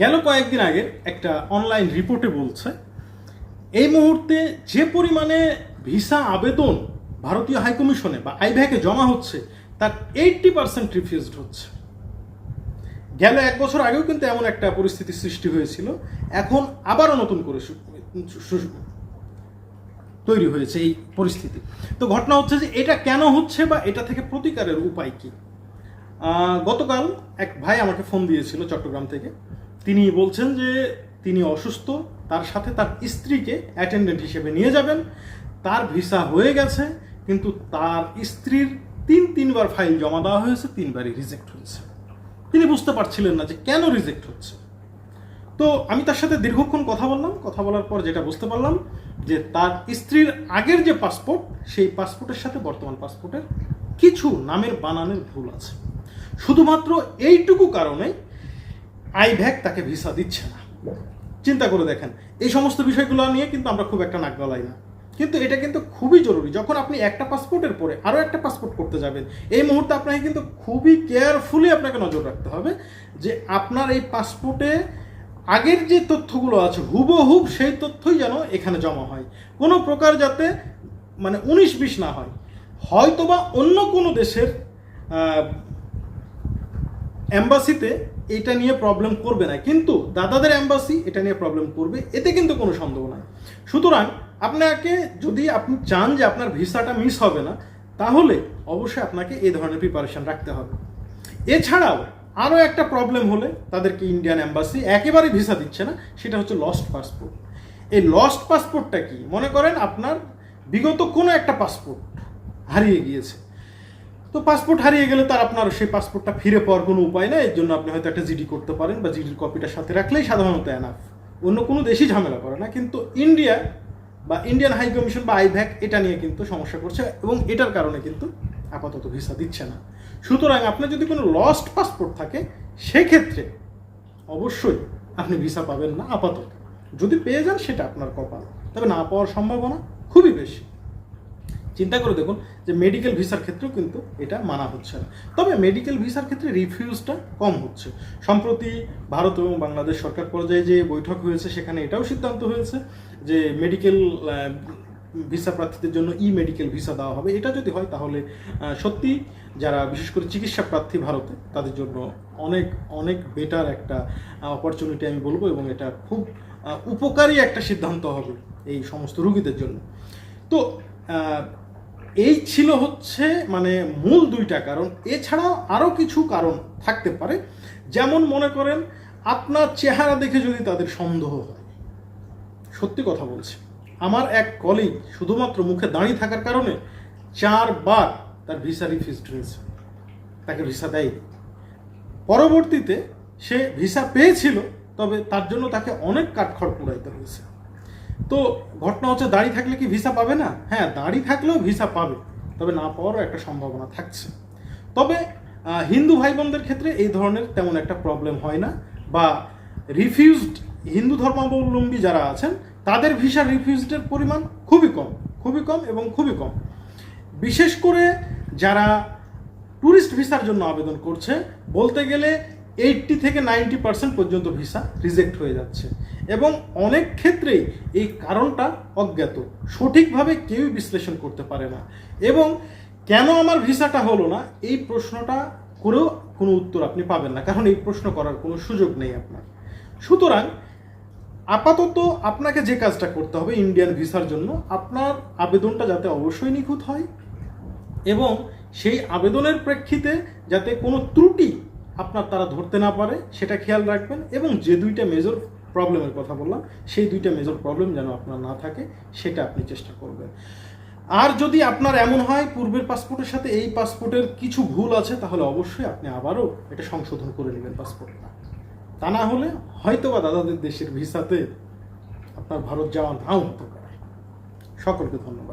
গেল কয়েকদিন আগে একটা অনলাইন রিপোর্টে বলছে, এই মুহূর্তে যে পরিমাণে ভিসা আবেদন ভারতীয় হাইকমিশনে বা আইভ্যাকে জমা হচ্ছে, তার এইটটি পার্সেন্ট রিফিউজড হচ্ছে। গেল এক বছর আগেও কিন্তু এমন একটা পরিস্থিতি সৃষ্টি হয়েছিল, এখন আবারও নতুন করে তৈরি হয়েছে এই পরিস্থিতি। তো ঘটনা হচ্ছে যে এটা কেন হচ্ছে বা এটা থেকে প্রতিকারের উপায় কি? গতকাল এক ভাই আমাকে ফোন দিয়েছিল চট্টগ্রাম থেকে তিনি বলছেন যে তিনি অসুস্থ, তার সাথে তার স্ত্রীকে অ্যাটেন্ডেন্ট হিসেবে নিয়ে যাবেন। তার ভিসা হয়ে গেছে, কিন্তু তার স্ত্রীর তিন, তিনবার ফাইল জমা দেওয়া হয়েছে, তিনবারই রিজেক্ট হয়েছে। তিনি বুঝতে পারছিলেন না যে কেন রিজেক্ট হচ্ছে। তো আমি তার সাথে দীর্ঘক্ষণ কথা বললাম, কথা বলার পর যেটা বুঝতে পারলাম যে তার স্ত্রীর আগের যে পাসপোর্ট সেই পাসপোর্টের সাথে বর্তমান পাসপোর্টের কিছু নামের বানানের ভুল আছে। শুধুমাত্র এইটুকু কারণে আইভ্যাক তাকে ভিসা দিচ্ছে না। চিন্তা করে দেখেন, এই সমস্ত বিষয়গুলো নিয়ে কিন্তু আমরা খুব একটা নাক গলাই না। কিন্তু এটা কিন্তু খুবই জরুরি, যখন আপনি একটা পাসপোর্টের পরে আরও একটা পাসপোর্ট করতে যাবেন, এই মুহূর্তে আপনাকে কিন্তু খুবই কেয়ারফুলি আপনাকে নজর রাখতে হবে যে আপনার এই পাসপোর্টে আগের যে তথ্যগুলো আছে হুবহুব সেই তথ্যই যেন এখানে জমা হয়। কোনো প্রকার যাতে মানে উনিশ বিশ না হয়। হয়তোবা অন্য কোনো দেশের অ্যাম্বাসিতে এটা নিয়ে প্রবলেম করবে না। কিন্তু দাদাদের অ্যাম্বাসি এটা নিয়ে প্রবলেম করবে, এতে কিন্তু কোনো সন্দেহ নাই। সুতরাং আপনাকে যদি আপনি চান যে আপনার ভিসাটা মিস হবে না, তাহলে অবশ্যই আপনাকে এই ধরনের প্রিপারেশন রাখতে হবে। এছাড়াও আরও একটা প্রবলেম হলে তাদেরকে ইন্ডিয়ান অ্যাম্বাসি একেবারে ভিসা দিচ্ছে না, সেটা হচ্ছে লস্ট পাসপোর্ট এই লস্ট পাসপোর্টটা কি? মনে করেন আপনার বিগত কোনো একটা পাসপোর্ট হারিয়ে গিয়েছে। তো পাসপোর্ট হারিয়ে গেলে তার আপনার সেই পাসপোর্টটা ফিরে পাওয়ার কোনো উপায় নেই, এর জন্য আপনি হয়তো একটা জিডি করতে পারেন বা জিডির কপিটা সাথে রাখলেই সাধারণত এনাফ অন্য কোনো দেশই ঝামেলা করে না, কিন্তু ইন্ডিয়া বা ইন্ডিয়ান হাই কমিশন বা আইভ্যাক এটা নিয়ে কিন্তু সমস্যা করছে এবং এটার কারণে কিন্তু আপাতত ভিসা দিচ্ছে না। সুতরাং আপনার যদি কোনো লস্ট পাসপোর্ট থাকে, সেক্ষেত্রে অবশ্যই আপনি ভিসা পাবেন না আপাতত। যদি পেয়ে যান সেটা আপনার কপাল, তবে না পাওয়ার সম্ভাবনা খুবই বেশি। চিন্তা করে দেখুন যে মেডিকেল ভিসার ক্ষেত্রেও কিন্তু এটা মানা হচ্ছে না। তবে মেডিকেল ভিসার ক্ষেত্রে রিফিউজটা কম হচ্ছে। সম্প্রতি ভারত এবং বাংলাদেশ সরকার পর্যায়ে যে বৈঠক হয়েছে, সেখানে এটাও সিদ্ধান্ত হয়েছে যে মেডিকেল ভিসা প্রার্থীদের জন্য ই মেডিকেল ভিসা দেওয়া হবে। এটা যদি হয়, তাহলে সত্যি যারা বিশেষ করে চিকিৎসা প্রার্থী ভারতে, তাদের জন্য অনেক অনেক বেটার একটা অপরচুনিটি আমি বলব এবং এটা খুব উপকারী একটা সিদ্ধান্ত হবে এই সমস্ত রুগীদের জন্য। তো এই ছিল হচ্ছে মানে মূল দুইটা কারণ। এছাড়াও আরও কিছু কারণ থাকতে পারে। যেমন মনে করেন, আপনার চেহারা দেখে যদি তাদের সন্দেহ হয়, সত্যি কথা বলছি। আমার এক কলিগ শুধুমাত্র মুখে দাঁড়িয়ে থাকার কারণে চারবার তার ভিসা রিফিউজড হয়েছে। তাকে ভিসা দেয়নি। পরবর্তীতে সে ভিসা পেয়েছিল, তবে তার জন্য তাকে অনেক কাঠখড় পুরাইতে হয়েছে। তো ঘটনা হচ্ছে দাঁড়িয়ে থাকলে কি ভিসা পাবে না? হ্যাঁ দাঁড়িয়ে থাকলেও ভিসা পাবে, তবে না পাওয়ারও একটা সম্ভাবনা থাকছে। তবে হিন্দু ভাই বোনদের ক্ষেত্রে এই ধরনের তেমন একটা প্রবলেম হয় না, বা রিফিউজড হিন্দু ধর্মাবলম্বী যারা আছেন, তাদের ভিসা রিফিউজডের পরিমাণ খুবই কম খুবই কম এবং খুবই কম। বিশেষ করে যারা ট্যুরিস্ট ভিসার জন্য আবেদন করছে, বলতে গেলে এইটটি থেকে নাইনটি পার্সেন্ট পর্যন্ত ভিসা রিজেক্ট হয়ে যাচ্ছে। এবং অনেক ক্ষেত্রেই এই কারণটা অজ্ঞাত। সঠিকভাবে কেউই বিশ্লেষণ করতে পারে না। এবং কেন আমার ভিসাটা হলো না? এই প্রশ্নটা করেও কোনো উত্তর আপনি পাবেন না। কারণ এই প্রশ্ন করার কোনো সুযোগ নেই আপনার। সুতরাং আপাতত আপনাকে যে কাজটা করতে হবে ইন্ডিয়ান ভিসার জন্য, আপনার আবেদনটা যাতে অবশ্যই নিখুঁত হয় এবং সেই আবেদনের প্রেক্ষিতে যাতে কোনো ত্রুটি আপনার তারা ধরতে না পারে, সেটা খেয়াল রাখবেন এবং যে দুইটা মেজর প্রবলেমের কথা বললাম, সেই দুইটা মেজর প্রবলেম যেন আপনার না থাকে, সেটা আপনি চেষ্টা করবেন। আর যদি আপনার এমন হয় পূর্বের পাসপোর্টের সাথে এই পাসপোর্টের কিছু ভুল আছে, তাহলে অবশ্যই আপনি আবারও এটা সংশোধন করে নেবেন পাসপোর্টটা তা না হলে হয়তো বা দাদাদের দেশের ভিসাতে আপনার ভারত যাওয়া নাও হতে পারে। সকলকে ধন্যবাদ।